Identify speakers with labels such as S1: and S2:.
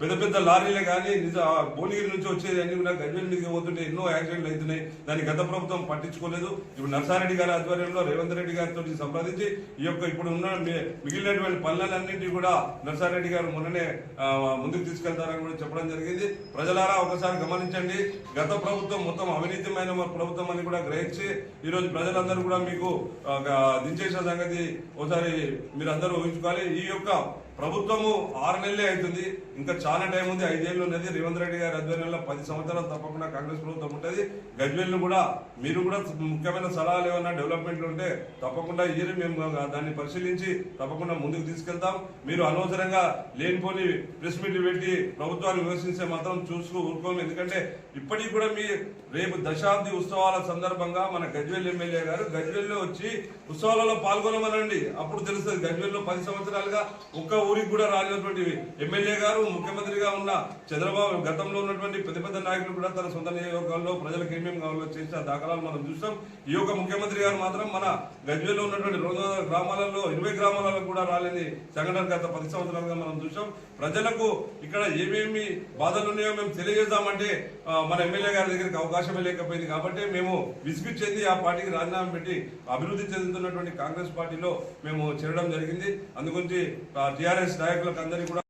S1: పెద్ద పెద్ద లారీలే కానీ నిజ భువనగిరి నుంచి వచ్చేది అన్ని కూడా గజ్వేల్ మీదకి పోతుంటే ఎన్నో యాక్సిడెంట్లు అవుతున్నాయి. దాన్ని గత ప్రభుత్వం పట్టించుకోలేదు. ఇప్పుడు నరసారెడ్డి గారి ఆధ్వర్యంలో రేవంత్ రెడ్డి గారితో సంప్రదించి ఈ యొక్క ఇప్పుడు ఉన్న మిగిలినటువంటి పనులన్నింటినీ కూడా నరసారెడ్డి గారు మొన్ననే ముందుకు తీసుకెళ్తారని కూడా చెప్పడం జరిగింది. ప్రజలారా ఒకసారి గమనించండి. గత ప్రభుత్వం మొత్తం అవినీతిమైన ప్రభుత్వం అని కూడా గ్రహించి ఈ రోజు ప్రజలందరూ కూడా మీకు దించేసిన సంగతి ఒకసారి మీరు అందరూ ఊహించుకోవాలి. ఈ యొక్క ప్రభుత్వము ఆరు నెలలే అవుతుంది. ఇంకా చాలా టైం ఉంది. ఐదేళ్ళు ఉన్నది. రేవంత్ రెడ్డి గారి ఆధ్వర్యంలో పది సంవత్సరాలు తప్పకుండా కాంగ్రెస్ ప్రభుత్వం ఉంటుంది. గజ్వెల్ను కూడా మీరు కూడా ముఖ్యమైన సలహాలు ఏమైనా డెవలప్మెంట్లు ఉంటే తప్పకుండా ఇయర్ మేము దాన్ని పరిశీలించి తప్పకుండా ముందుకు తీసుకెళ్తాం. మీరు అనవసరంగా లేనిపోని ప్రెస్ మీట్లు పెట్టి ప్రభుత్వాన్ని విమర్శించే మాత్రం చూసుకో ఊరుకోము. ఎందుకంటే ఇప్పటికి కూడా మీ రేపు దశాబ్ది ఉత్సవాల సందర్భంగా మన గజ్వేల్ ఎమ్మెల్యే గారు గజ్వేల్లో వచ్చి ఉత్సవాలలో పాల్గొనమనండి. అప్పుడు తెలుస్తుంది గజ్వేల్లో పది సంవత్సరాలుగా ఒక్క ఊరికి కూడా రానటువంటి ఎమ్మెల్యే గారు ముఖ్యమంత్రిగా ఉన్న చంద్రబాబు గతంలో ఉన్నటువంటి పెద్ద పెద్ద నాయకులు కూడా తన సొంత నియోజకవర్గంలో ప్రజలకు ఏమేమి కావాలో చేసిన దాఖలాలు మనం చూస్తాం. ఈ యొక్క ముఖ్యమంత్రి గారు మాత్రం మన గజ్వేల్లో ఉన్నటువంటి రెండు గ్రామాలలో ఇరవై గ్రామాలలో కూడా రాలేని సంఘటన గత పది సంవత్సరాలుగా మనం చూసాం ప్రజలకు ఇక్కడ ఏమేమి బాధలు ఉన్నాయో మేము తెలియజేద్దామంటే మన ఎమ్మెల్యే గారి దగ్గరికి అవకాశమే లేకపోయింది కాబట్టి మేము విసుగు చెంది ఆ పార్టీకి రాజీనామా పెట్టి అభివృద్ధి చెందుతున్నటువంటి కాంగ్రెస్ పార్టీలో మేము చేరడం జరిగింది. అందుగురించి టిఆర్ఎస్ నాయకులకు అందరికీ కూడా